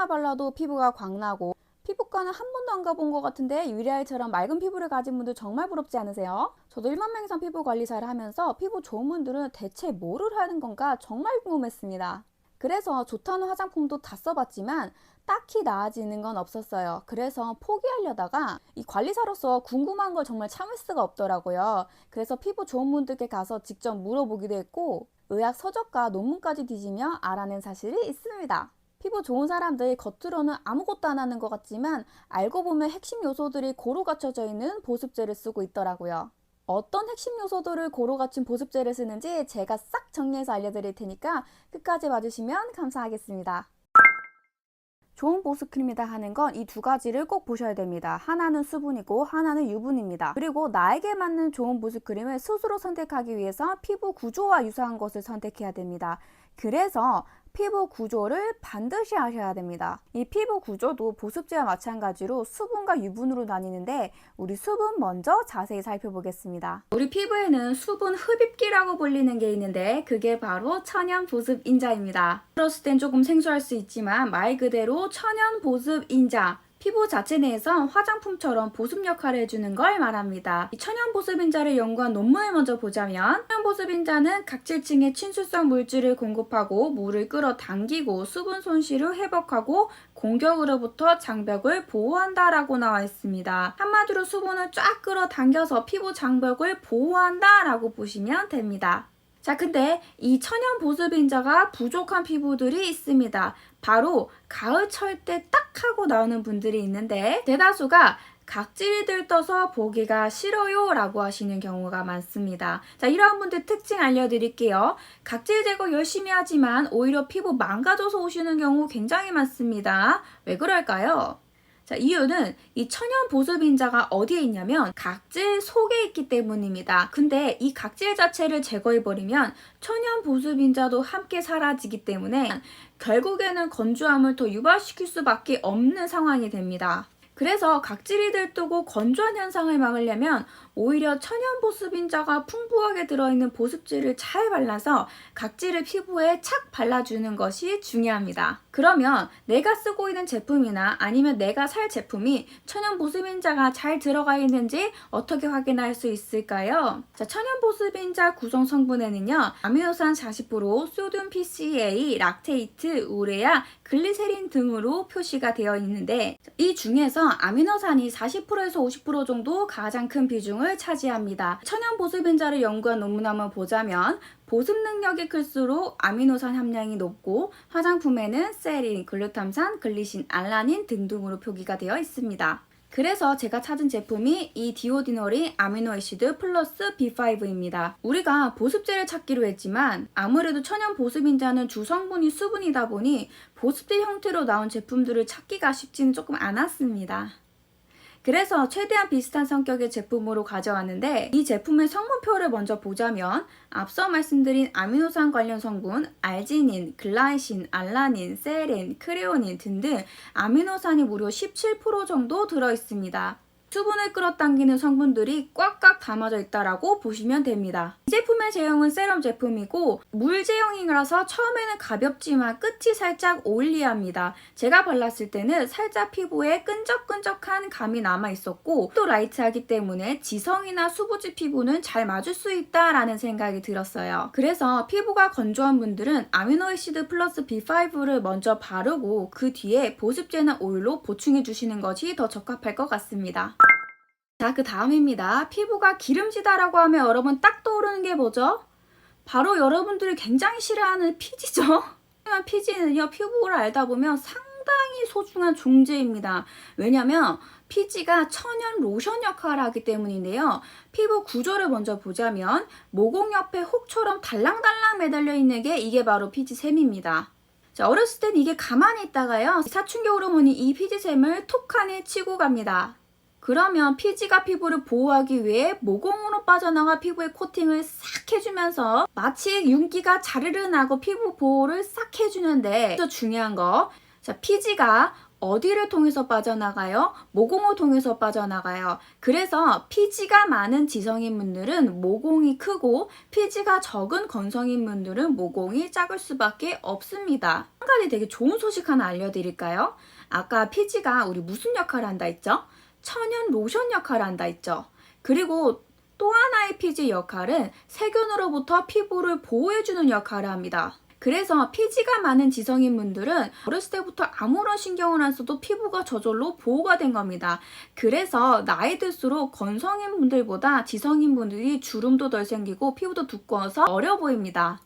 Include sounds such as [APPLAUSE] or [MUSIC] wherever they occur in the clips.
아무나 발라도 피부가 광나고 피부과는 한 번도 안 가본 것 같은데 유리아이처럼 맑은 피부를 가진 분들 정말 부럽지 않으세요? 저도 1만 명 이상 피부 관리사를 하면서 피부 좋은 분들은 대체 뭐를 하는 건가 정말 궁금했습니다. 그래서 좋다는 화장품도 다 써봤지만 딱히 나아지는 건 없었어요. 그래서 포기하려다가 이 관리사로서 궁금한 걸 정말 참을 수가 없더라고요. 그래서 피부 좋은 분들께 가서 직접 물어보기도 했고 의학 서적과 논문까지 뒤지며 알아낸 사실이 있습니다. 피부 좋은 사람들 겉으로는 아무것도 안 하는 것 같지만 알고 보면 핵심 요소들이 고루 갖춰져 있는 보습제를 쓰고 있더라고요. 어떤 핵심 요소들을 고루 갖춘 보습제를 쓰는지 제가 싹 정리해서 알려드릴 테니까 끝까지 봐주시면 감사하겠습니다. 좋은 보습크림이다 하는 건 이 두 가지를 꼭 보셔야 됩니다. 하나는 수분이고 하나는 유분입니다. 그리고 나에게 맞는 좋은 보습크림을 스스로 선택하기 위해서 피부 구조와 유사한 것을 선택해야 됩니다. 그래서 피부 구조를 반드시 아셔야 됩니다. 이 피부 구조도 보습제와 마찬가지로 수분과 유분으로 나뉘는데 우리 수분 먼저 자세히 살펴보겠습니다. 우리 피부에는 수분 흡입기라고 불리는 게 있는데 그게 바로 천연 보습 인자입니다. 들었을 땐 조금 생소할 수 있지만 말 그대로 천연 보습 인자 피부 자체 내에서 화장품처럼 보습 역할을 해주는 걸 말합니다. 이 천연 보습인자를 연구한 논문을 먼저 보자면 천연 보습인자는 각질층에 친수성 물질을 공급하고 물을 끌어당기고 수분 손실을 회복하고 공격으로부터 장벽을 보호한다라고 나와 있습니다. 한마디로 수분을 쫙 끌어당겨서 피부 장벽을 보호한다라고 보시면 됩니다. 자, 근데 이 천연 보습인자가 부족한 피부들이 있습니다. 바로 가을철 때 딱 하고 나오는 분들이 있는데 대다수가 각질이 들떠서 보기가 싫어요 라고 하시는 경우가 많습니다. 자, 이러한 분들 특징 알려드릴게요. 각질 제거 열심히 하지만 오히려 피부 망가져서 오시는 경우 굉장히 많습니다. 왜 그럴까요? 자, 이유는 이 천연 보습인자가 어디에 있냐면 각질 속에 있기 때문입니다. 근데 이 각질 자체를 제거해버리면 천연 보습인자도 함께 사라지기 때문에 결국에는 건조함을 더 유발시킬 수밖에 없는 상황이 됩니다. 그래서 각질이 들뜨고 건조한 현상을 막으려면 오히려 천연 보습인자가 풍부하게 들어있는 보습제를 잘 발라서 각질을 피부에 착 발라주는 것이 중요합니다. 그러면 내가 쓰고 있는 제품이나 아니면 내가 살 제품이 천연 보습인자가 잘 들어가 있는지 어떻게 확인할 수 있을까요? 자, 천연 보습인자 구성 성분에는요, 아미노산 40%, 소듐 PCA, 락테이트, 우레아, 글리세린 등으로 표시가 되어 있는데 이 중에서 아미노산이 40%에서 50% 정도 가장 큰 비중을 차지합니다. 천연 보습인자를 연구한 논문 한번 보자면 보습 능력이 클수록 아미노산 함량이 높고 화장품에는 세린, 글루탐산, 글리신, 알라닌 등등으로 표기가 되어 있습니다. 그래서 제가 찾은 제품이 이 디오디놀이 아미노에시드 플러스 B5입니다. 우리가 보습제를 찾기로 했지만 아무래도 천연 보습인자는 주성분이 수분이다 보니 보습제 형태로 나온 제품들을 찾기가 쉽지는 조금 않았습니다. 그래서 최대한 비슷한 성격의 제품으로 가져왔는데 이 제품의 성분표를 먼저 보자면 앞서 말씀드린 아미노산 관련 성분 알지닌, 글라이신, 알라닌, 세린, 크레오닌 등등 아미노산이 무려 17% 정도 들어 있습니다. 수분을 끌어당기는 성분들이 꽉꽉 담아져 있다라고 보시면 됩니다. 이 제품의 제형은 세럼 제품이고 물 제형이라서 처음에는 가볍지만 끝이 살짝 오일리합니다. 제가 발랐을 때는 살짝 피부에 끈적끈적한 감이 남아 있었고 또 라이트하기 때문에 지성이나 수부지 피부는 잘 맞을 수 있다라는 생각이 들었어요. 그래서 피부가 건조한 분들은 아미노에시드 플러스 B5를 먼저 바르고 그 뒤에 보습제나 오일로 보충해 주시는 것이 더 적합할 것 같습니다. 자, 그 다음입니다. 피부가 기름지다라고 하면 여러분 딱 떠오르는 게 뭐죠? 바로 여러분들이 굉장히 싫어하는 피지죠? [LAUGHS] 하지만 피지는요, 피부를 알다 보면 상당히 소중한 존재입니다. 왜냐면 피지가 천연 로션 역할을 하기 때문인데요. 피부 구조를 먼저 보자면 모공 옆에 혹처럼 달랑달랑 매달려 있는 게 이게 바로 피지샘입니다. 자, 어렸을 땐 이게 가만히 있다가요. 사춘기 호르몬이 이 피지샘을 톡 하니 치고 갑니다. 그러면 피지가 피부를 보호하기 위해 모공으로 빠져나가 피부에 코팅을 싹 해주면서 마치 윤기가 자르르 나고 피부 보호를 싹 해주는데 또 중요한 거 자, 피지가 어디를 통해서 빠져나가요? 모공을 통해서 빠져나가요. 그래서 피지가 많은 지성인 분들은 모공이 크고 피지가 적은 건성인 분들은 모공이 작을 수밖에 없습니다. 한 가지 되게 좋은 소식 하나 알려드릴까요? 아까 피지가 우리 무슨 역할을 한다 했죠? 천연 로션 역할을 한다 했죠. 그리고 또 하나의 피지 역할은 세균으로부터 피부를 보호해주는 역할을 합니다. 그래서 피지가 많은 지성인 분들은 어렸을 때부터 아무런 신경을 안 써도 피부가 저절로 보호가 된 겁니다. 그래서 나이 들수록 건성인 분들보다 지성인 분들이 주름도 덜 생기고 피부도 두꺼워서 어려 보입니다.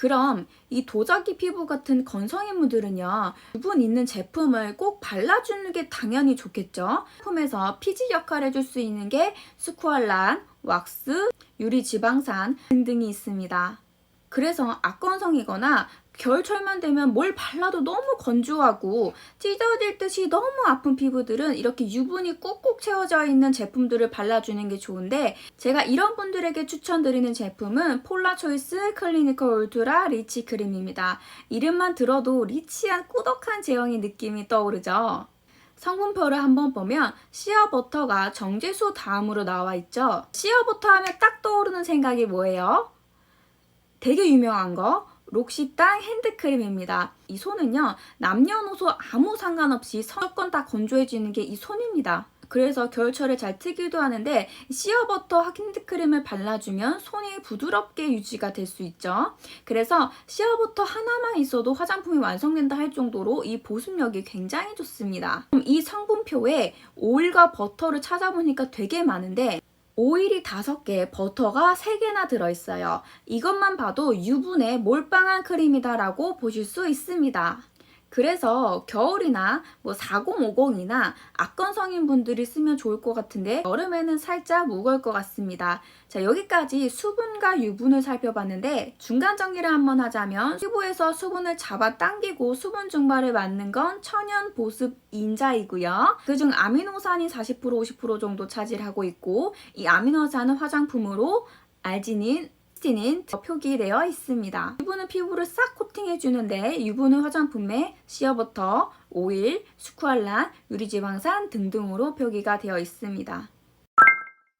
그럼 이 도자기 피부 같은 건성인 분들은요, 유분 있는 제품을 꼭 발라주는 게 당연히 좋겠죠? 제품에서 피지 역할을 해줄 수 있는 게 스쿠알란, 왁스, 유리 지방산 등등이 있습니다. 그래서 악건성이거나 겨울철만 되면 뭘 발라도 너무 건조하고 찢어질 듯이 너무 아픈 피부들은 이렇게 유분이 꾹꾹 채워져 있는 제품들을 발라주는 게 좋은데 제가 이런 분들에게 추천드리는 제품은 폴라초이스 클리니컬 울트라 리치 크림입니다. 이름만 들어도 리치한 꾸덕한 제형의 느낌이 떠오르죠. 성분표를 한번 보면 시어버터가 정제수 다음으로 나와 있죠. 시어버터 하면 딱 떠오르는 생각이 뭐예요? 되게 유명한 거 록시땅 핸드크림입니다. 이 손은요 남녀노소 아무 상관없이 무조건 다 건조해지는 게 이 손입니다. 그래서 겨울철에 잘 트기도 하는데 시어버터 핸드크림을 발라주면 손이 부드럽게 유지가 될 수 있죠. 그래서 시어버터 하나만 있어도 화장품이 완성된다 할 정도로 이 보습력이 굉장히 좋습니다. 이 성분표에 오일과 버터를 찾아보니까 되게 많은데 오일이 5개, 버터가 3개나 들어있어요. 이것만 봐도 유분의 몰빵한 크림이다라고 보실 수 있습니다. 그래서 겨울이나 뭐 4050이나 악건 성인 분들이 쓰면 좋을 것 같은데 여름에는 살짝 무거울 것 같습니다. 자 여기까지 수분과 유분을 살펴봤는데 중간 정리를 한번 하자면 피부에서 수분을 잡아 당기고 수분 증발을 막는 건 천연 보습 인자이고요. 그중 아미노산이 40% 50% 정도 차지하고 있고 이 아미노산은 화장품으로 알지닌 스틴인 표기되어 있습니다. 유분은 피부를 싹 코팅해주는데 유분은 화장품에 시어버터, 오일, 스쿠알란, 유리지방산 등등으로 표기가 되어 있습니다.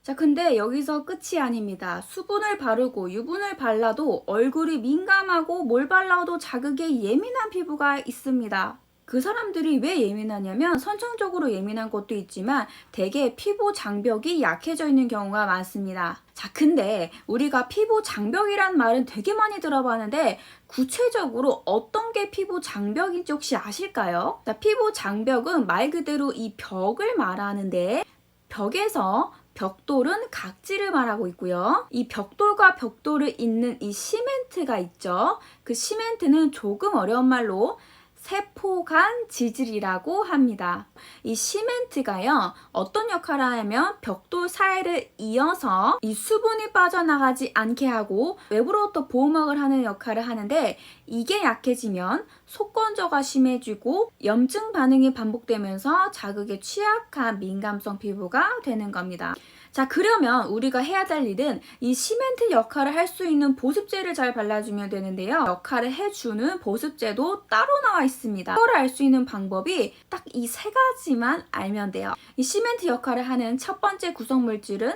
자, 근데 여기서 끝이 아닙니다. 수분을 바르고 유분을 발라도 얼굴이 민감하고 뭘 발라도 자극에 예민한 피부가 있습니다. 그 사람들이 왜 예민하냐면 선천적으로 예민한 것도 있지만 대개 피부 장벽이 약해져 있는 경우가 많습니다. 자, 근데 우리가 피부 장벽이란 말은 되게 많이 들어봤는데 구체적으로 어떤 게 피부 장벽인지 혹시 아실까요? 자, 피부 장벽은 말 그대로 이 벽을 말하는데 벽에서 벽돌은 각질을 말하고 있고요. 이 벽돌과 벽돌을 잇는 이 시멘트가 있죠. 그 시멘트는 조금 어려운 말로 세포간 지질이라고 합니다. 이 시멘트가요, 어떤 역할을 하냐면 벽돌 사이를 이어서 이 수분이 빠져나가지 않게 하고 외부로부터 보호막을 하는 역할을 하는데 이게 약해지면 속건조가 심해지고 염증 반응이 반복되면서 자극에 취약한 민감성 피부가 되는 겁니다. 자, 그러면 우리가 해야 될 일은 이 시멘트 역할을 할 수 있는 보습제를 잘 발라주면 되는데요. 역할을 해주는 보습제도 따로 나와 있습니다. 이걸 알 수 있는 방법이 딱 이 세 가지만 알면 돼요. 이 시멘트 역할을 하는 첫 번째 구성 물질은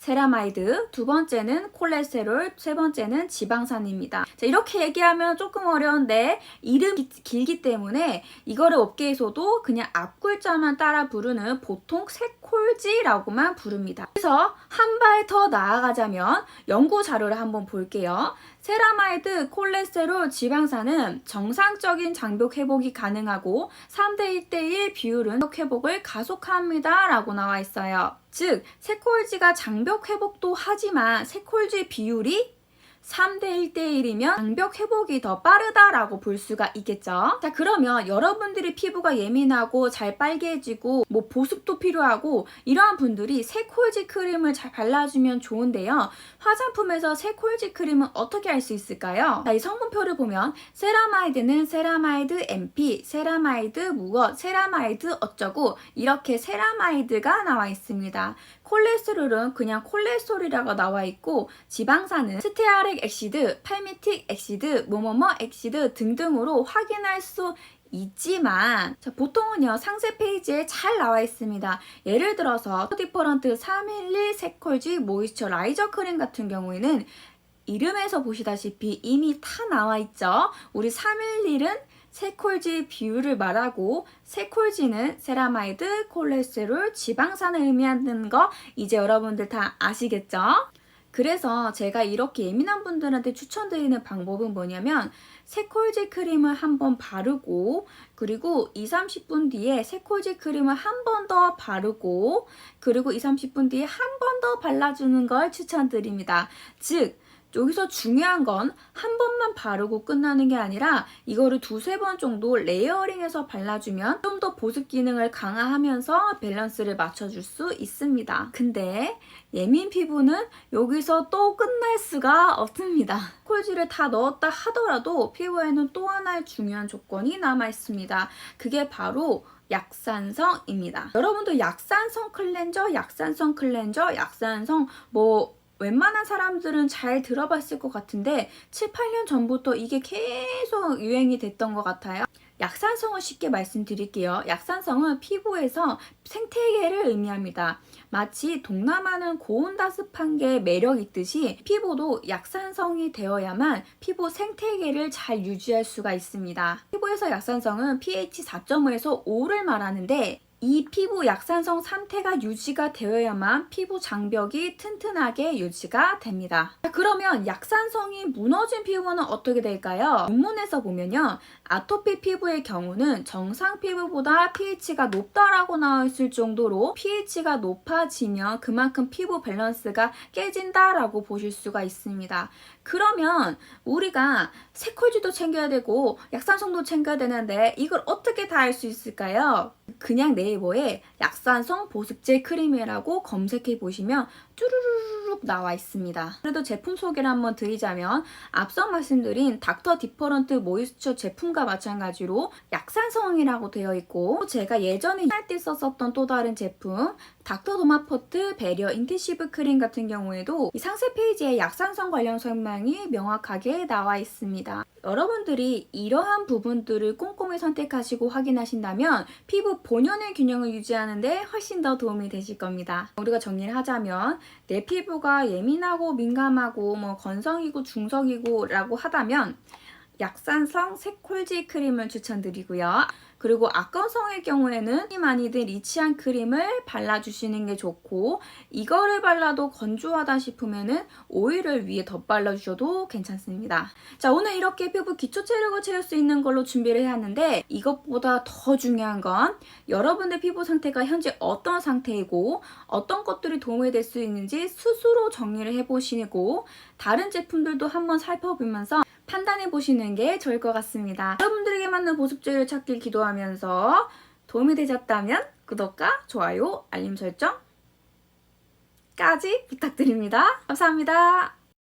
세라마이드, 두 번째는 콜레스테롤, 세 번째는 지방산입니다. 자, 이렇게 얘기하면 조금 어려운데 이름이 길기 때문에 이거를 업계에서도 그냥 앞글자만 따라 부르는 보통 색콜지라고만 부릅니다. 그래서 한 발 더 나아가자면 연구 자료를 한번 볼게요. 세라마이드, 콜레스테롤, 지방산은 정상적인 장벽 회복이 가능하고 3대 1대1 비율은 회복을 가속합니다. 라고 나와 있어요. 즉, 세콜지가 장벽 회복도 하지만 세콜지 비율이 3대 1대1이면 장벽 회복이 더 빠르다라고 볼 수가 있겠죠. 자, 그러면 여러분들이 피부가 예민하고 잘 빨개지고 뭐 보습도 필요하고 이러한 분들이 세콜지 크림을 잘 발라주면 좋은데요. 화장품에서 세콜지 크림은 어떻게 할 수 있을까요? 자, 이 성분표를 보면 세라마이드는 세라마이드 MP, 세라마이드 무엇, 세라마이드 어쩌고 이렇게 세라마이드가 나와 있습니다. 콜레스테롤은 그냥 콜레스테롤이라고 나와 있고 지방산은 스테아릭 엑시드, 팔미틱 엑시드, 뭐뭐뭐 엑시드 등등으로 확인할 수 있지만 자, 보통은요 상세 페이지에 잘 나와 있습니다. 예를 들어서 디퍼런트 311 세컬지 모이스처 라이저 크림 같은 경우에는 이름에서 보시다시피 이미 다 나와 있죠. 우리 311은 세콜지 비율을 말하고 세콜지는 세라마이드, 콜레스테롤, 지방산을 의미하는 거 이제 여러분들 다 아시겠죠? 그래서 제가 이렇게 예민한 분들한테 추천드리는 방법은 뭐냐면 세콜지 크림을 한번 바르고 그리고 2, 30분 뒤에 세콜지 크림을 한 번 더 바르고 그리고 2, 30분 뒤에 한 번 더 발라주는 걸 추천드립니다. 즉 여기서 중요한 건 한 번만 바르고 끝나는 게 아니라 이거를 두세 번 정도 레이어링해서 발라주면 좀 더 보습 기능을 강화하면서 밸런스를 맞춰줄 수 있습니다. 근데 예민 피부는 여기서 또 끝날 수가 없습니다. 콜지를 다 넣었다 하더라도 피부에는 또 하나의 중요한 조건이 남아 있습니다. 그게 바로 약산성입니다. 여러분도 약산성 클렌저, 약산성 클렌저, 약산성 뭐 웬만한 사람들은 잘 들어봤을 것 같은데 7, 8년 전부터 이게 계속 유행이 됐던 것 같아요. 약산성을 쉽게 말씀드릴게요. 약산성은 피부에서 생태계를 의미합니다. 마치 동남아는 고온다습한 게 매력 있듯이 피부도 약산성이 되어야만 피부 생태계를 잘 유지할 수가 있습니다. 피부에서 약산성은 pH 4.5에서 5를 말하는데 이 피부 약산성 상태가 유지가 되어야만 피부 장벽이 튼튼하게 유지가 됩니다. 자, 그러면 약산성이 무너진 피부는 어떻게 될까요? 논문에서 보면요. 아토피 피부의 경우는 정상 피부보다 pH가 높다라고 나와 있을 정도로 pH가 높아지면 그만큼 피부 밸런스가 깨진다라고 보실 수가 있습니다. 그러면 우리가 세콜지도 챙겨야 되고 약산성도 챙겨야 되는데 이걸 어떻게 다할수 있을까요? 그냥 네이버에 약산성 보습제 크림이라고 검색해 보시면 쭈루루룩 나와 있습니다. 그래도 제품 소개를 한번 드리자면 앞서 말씀드린 닥터 디퍼런트 모이스처 제품과 마찬가지로 약산성이라고 되어 있고 제가 예전에 할 때 썼었던 또 다른 제품 닥터 도마포트 베리어 인텐시브 크림 같은 경우에도 이 상세 페이지에 약산성 관련 설명이 명확하게 나와 있습니다. 여러분들이 이러한 부분들을 꼼꼼히 선택하시고 확인하신다면 피부 본연의 균형을 유지하는데 훨씬 더 도움이 되실 겁니다. 우리가 정리를 하자면 내 피부가 예민하고 민감하고 뭐 건성이고 중성이고 라고 하다면 약산성 세콜지 크림을 추천드리고요. 그리고 악건성의 경우에는 많이들 리치한 크림을 발라주시는 게 좋고 이거를 발라도 건조하다 싶으면은 오일을 위에 덧발라주셔도 괜찮습니다. 자 오늘 이렇게 피부 기초 체력을 채울 수 있는 걸로 준비를 해왔는데 이것보다 더 중요한 건 여러분의 피부 상태가 현재 어떤 상태이고 어떤 것들이 도움이 될 수 있는지 스스로 정리를 해보시고 다른 제품들도 한번 살펴보면서 판단해 보시는 게 좋을 것 같습니다. 여러분들에게 맞는 보습제를 찾길 기도하면서 도움이 되셨다면 구독과 좋아요, 알림 설정 까지 부탁드립니다. 감사합니다.